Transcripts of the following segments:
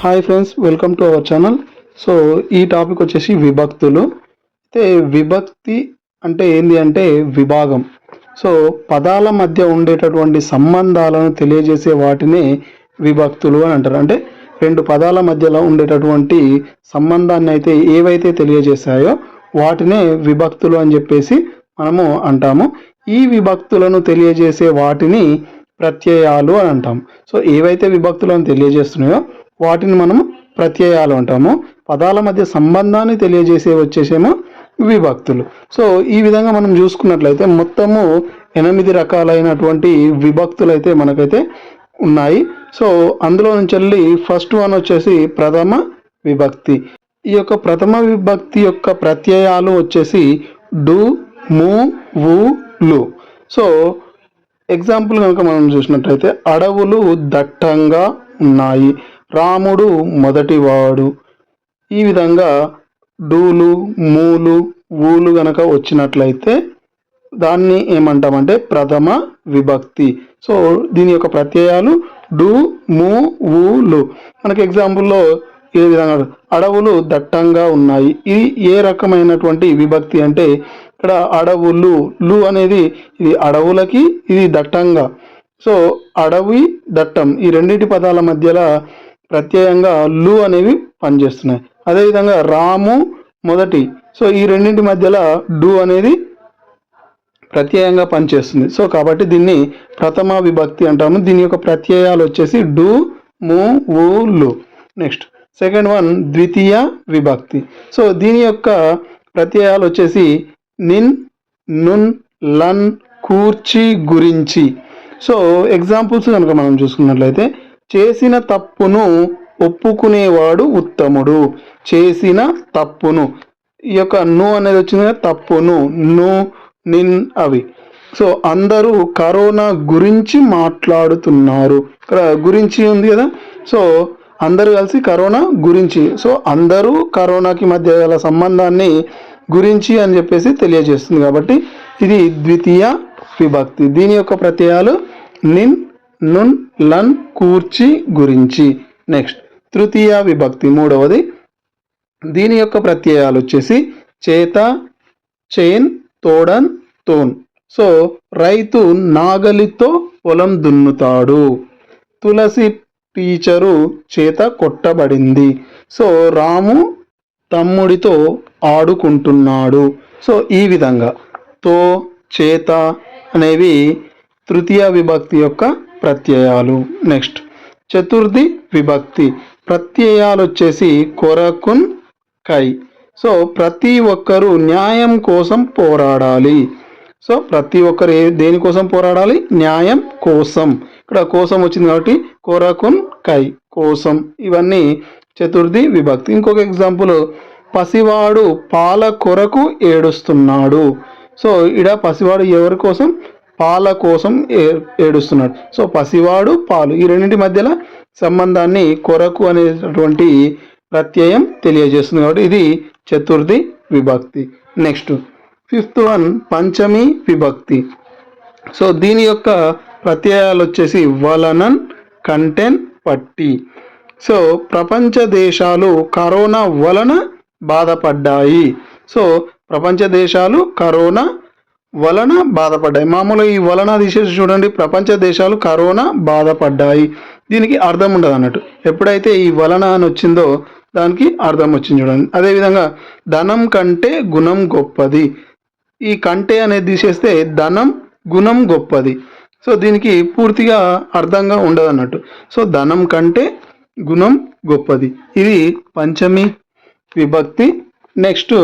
Hi friends welcome to our channel so ఈ topic వచ్చేసి విభక్తులు. అయితే విభక్తి అంటే ఏంది అంటే విభాగం. సో పదాల మధ్య ఉండేటటువంటి సంబంధాలను తెలియజేసే వాటిని విభక్తులు అని అంటారు. అంటే రెండు పదాల మధ్యలో ఉండేటటువంటి సంబంధాన్ని అయితే ఏవైతే తెలియజేశాయో వాటినే విభక్తులు అని చెప్పేసి మనము అంటాము. ఈ విభక్తులను తెలియజేసే వాటిని ప్రత్యయాలు అని అంటాం. సో ఏవైతే విభక్తులను తెలియజేస్తున్నాయో వాటిని మనం ప్రత్యయాలు అంటాము. పదాల మధ్య సంబంధాన్ని తెలియజేసే వచ్చేసేమో విభక్తులు. సో ఈ విధంగా మనం చూసుకున్నట్లయితే మొత్తము ఎనిమిది రకాలైనటువంటి విభక్తులు అయితే మనకైతే ఉన్నాయి. సో అందులో నుంచి వెళ్ళి ఫస్ట్ వన్ వచ్చేసి ప్రథమ విభక్తి. ఈ యొక్క ప్రథమ విభక్తి యొక్క ప్రత్యయాలు వచ్చేసి డు ము వు లు. సో ఎగ్జాంపుల్ కనుక మనం చూసినట్లయితే అడవులు దట్టంగా ఉన్నాయి. రాముడు మొదటివాడు. ఈ విధంగా డూలు మూలు ఊలు గనక వచ్చినట్లయితే దాన్ని ఏమంటామంటే ప్రథమ విభక్తి. సో దీని యొక్క ప్రత్యయాలు డు ము ఊలు మనకి ఎగ్జాంపుల్లో ఏ విధంగా అడవులు దట్టంగా ఉన్నాయి. ఇది ఏ రకమైనటువంటి విభక్తి అంటే ఇక్కడ అడవులు లు అనేది ఇది అడవులకి ఇది దట్టంగా. సో అడవి దట్టం. ఈ రెండింటి పదాల మధ్యలో ప్రత్యయంగా లు అనేవి పనిచేస్తున్నాయి. అదేవిధంగా రాము మొదటి. సో ఈ రెండింటి మధ్యలో డు అనేది ప్రత్యయంగా పనిచేస్తుంది. సో కాబట్టి దీన్ని ప్రథమ విభక్తి అంటాము. దీని యొక్క ప్రత్యయాలు వచ్చేసి డు ము ఊ లు. నెక్స్ట్. సెకండ్ వన్ ద్వితీయ విభక్తి. సో దీని యొక్క ప్రత్యయాలు వచ్చేసి నిన్ నున్ లన్ కూర్చి గురించి. సో ఎగ్జాంపుల్స్ కనుక మనం చూసుకున్నట్లయితే చేసిన తప్పును ఒప్పుకునేవాడు ఉత్తముడు. చేసిన తప్పును. ఈ యొక్క ను అనేది వచ్చింది కదా తప్పును. ను నిన్ అవి. సో అందరూ కరోనా గురించి మాట్లాడుతున్నారు. గురించి ఉంది కదా. సో అందరూ కలిసి కరోనా గురించి. సో అందరూ కరోనాకి మధ్య గల సంబంధాన్ని గురించి అని చెప్పేసి తెలియజేస్తుంది కాబట్టి ఇది ద్వితీయ విభక్తి. దీని యొక్క ప్రత్యయాలు నిన్ నున్ లన్ కూర్చి గురించి. నెక్స్ట్ తృతీయ విభక్తి మూడవది. దీని యొక్క ప్రత్యయాలు వచ్చేసి చేత చైన్ తోడన్ తోన్. సో రైతు నాగలితో పొలం దున్నుతాడు. తులసి టీచరు చేత కొట్టబడింది. సో రాము తమ్ముడితో ఆడుకుంటున్నాడు. సో ఈ విధంగా తో చేత అనేవి తృతీయ విభక్తి యొక్క ప్రత్యయాలు. నెక్స్ట్ చతుర్థి విభక్తి. ప్రత్యయాలు వచ్చేసి కొరకున్ కై. సో ప్రతి ఒక్కరూ న్యాయం కోసం పోరాడాలి. సో ప్రతి ఒక్కరు ఏ దేనికోసం పోరాడాలి? న్యాయం కోసం. ఇక్కడ కోసం వచ్చింది కాబట్టి కొరకున్ కై. కోసం. ఇవన్నీ చతుర్థి విభక్తి. ఇంకొక ఎగ్జాంపుల్ పసివాడు పాల కొరకు ఏడుస్తున్నాడు. సో ఇడ పసివాడు ఎవరి కోసం? పాల కోసం ఏ ఏడుస్తున్నాడు. సో పసివాడు పాలు ఈ రెండింటి మధ్యలో సంబంధాన్ని కొరకు అనేటటువంటి ప్రత్యయం తెలియజేస్తుంది కాబట్టి ఇది చతుర్థి విభక్తి. నెక్స్ట్ ఫిఫ్త్ వన్ పంచమి విభక్తి. సో దీని యొక్క ప్రత్యయాలు వచ్చేసి వలనన్ కంటెన్ పట్టి. సో ప్రపంచ దేశాలు కరోనా వలన బాధపడ్డాయి. సో ప్రపంచ దేశాలు కరోనా వలన బాధపడ్డాయి. మామూలుగా ఈ వలన తీసేసి చూడండి ప్రపంచ దేశాలు కరోనా బాధపడ్డాయి. దీనికి అర్థం ఉండదు అన్నట్టు. ఎప్పుడైతే ఈ వలన అని వచ్చిందో దానికి అర్థం వచ్చింది చూడండి. అదేవిధంగా ధనం కంటే గుణం గొప్పది. ఈ కంటే అనేది తీసేస్తే ధనం గుణం గొప్పది. సో దీనికి పూర్తిగా అర్థంగా ఉండదు అన్నట్టు. సో ధనం కంటే గుణం గొప్పది. ఇది పంచమి విభక్తి. నెక్స్ట్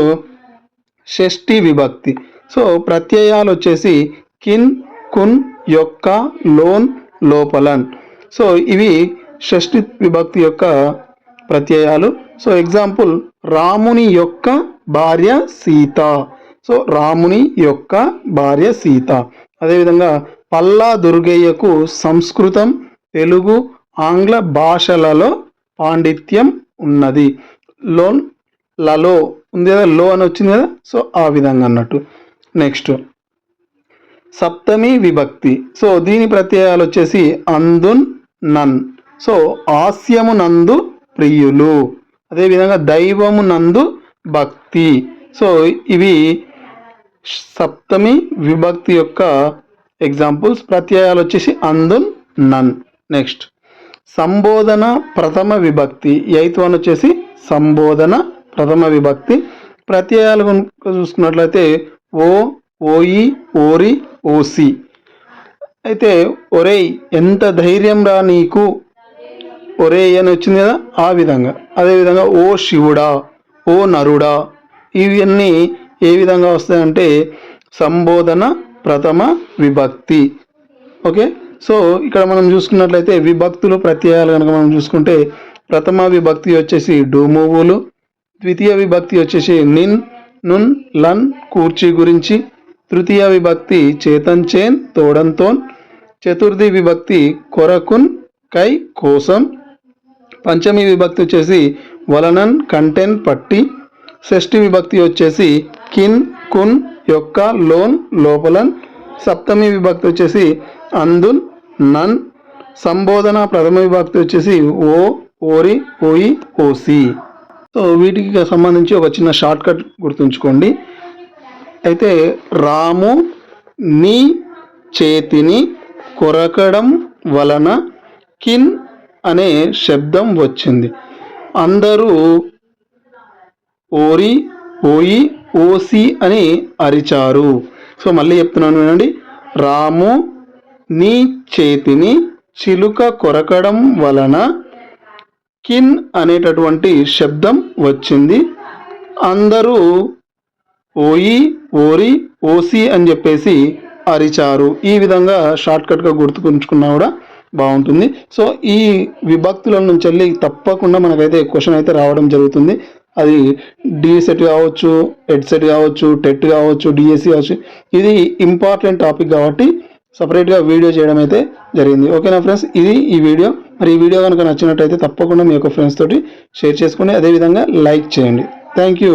షష్ఠి విభక్తి. సో ప్రత్యయాలు వచ్చేసి కిన్ కున్ యొక్క లోన్ లోపలన్. సో ఇవి షష్ఠి విభక్తి యొక్క ప్రత్యయాలు. సో ఎగ్జాంపుల్ రాముని యొక్క భార్య సీత. సో రాముని యొక్క భార్య సీత. అదేవిధంగా పల్లా దుర్గయ్యకు సంస్కృతం తెలుగు ఆంగ్ల భాషలలో పాండిత్యం ఉన్నది. లోన్లలో. ఉంది కదా లో అని వచ్చింది కదా? సో ఆ విధంగా అన్నట్టు. నెక్స్ట్. సప్తమి విభక్తి. సో దీని ప్రత్యయాలు వచ్చేసి అందున్ నన్. సో హాస్యము నందు ప్రియులు. అదేవిధంగా దైవము నందు భక్తి. సో ఇవి సప్తమి విభక్తి యొక్క ఎగ్జాంపుల్స్. ప్రత్యయాలు వచ్చేసి అందున్ నన్. నెక్స్ట్. సంబోధన ప్రథమ విభక్తి. ఎయిత్ వన్ వచ్చేసి సంబోధన ప్రథమ విభక్తి. ప్రత్యయాలు చూసుకున్నట్లయితే ఓ ఓయి ఓరి ఓసి. అయితే ఒరేయ్ ఎంత ధైర్యం రా నీకు? ఒరేయ్ అని వచ్చింది కదా? ఆ విధంగా. అదేవిధంగా ఓ శివుడా ఓ నరుడా ఇవన్నీ ఏ విధంగా వస్తాయంటే సంబోధన ప్రథమ విభక్తి. ఓకే? సో ఇక్కడ మనం చూసుకున్నట్లయితే విభక్తులు ప్రత్యయాలు కనుక మనం చూసుకుంటే ప్రథమ విభక్తి వచ్చేసి డూమూవులు ద్వితీయ విభక్తి వచ్చేసి నిన్ నున్ లన్ కూర్చి గురించి తృతీయ విభక్తి చేతన్ చేన్ తోడంతోన్ చతుర్థి విభక్తి కొరకున్ కై కోసం పంచమి విభక్తి వచ్చేసి వలనన్ కంటెన్ పట్టి షష్ఠి విభక్తి వచ్చేసి కిన్ కున్ యొక్క లోన్ లోపలన్ సప్తమి విభక్తి వచ్చేసి అందున్ నన్ సంబోధన ప్రథమ విభక్తి వచ్చేసి ఓ ఓరి ఓయి ఓసి. సో వీటికి సంబంధించి ఒక చిన్న షార్ట్ కట్ గుర్తుంచుకోండి. అయితే రాము నీ చేతిని కొరకడం వలన కిన్ అనే శబ్దం వచ్చింది. అందరూ ఓరి ఓయి ఓసి అని అరిచారు. సో మళ్ళీ చెప్తున్నాను వినండి. రాము నీ చేతిని చిలుక కొరకడం వలన కిన్ అనేటటువంటి శబ్దం వచ్చింది. అందరూ ఓయి ఓరి ఓసి అని చెప్పేసి అరిచారు. ఈ విధంగా షార్ట్కట్గా గుర్తుకుంచుకున్నా కూడా బాగుంటుంది. సో ఈ విభక్తుల నుంచి వెళ్ళి తప్పకుండా మనకైతే క్వశ్చన్ అయితే రావడం జరుగుతుంది. అది డిసెట్ కావచ్చు ఎడ్ సెట్ కావచ్చు టెట్ కావచ్చు డిఎస్సి కావచ్చు ఇది ఇంపార్టెంట్ టాపిక్ కాబట్టి సపరేట్గా వీడియో చేయడం అయితే జరిగింది. ఓకేనా ఫ్రెండ్స్ ఇది ఈ వీడియో. మరి ఈ వీడియో కనుక నచ్చినట్టయితే తప్పకుండా మీ యొక్క ఫ్రెండ్స్ తోటి షేర్ చేసుకుని అదేవిధంగా లైక్ చేయండి. Thank you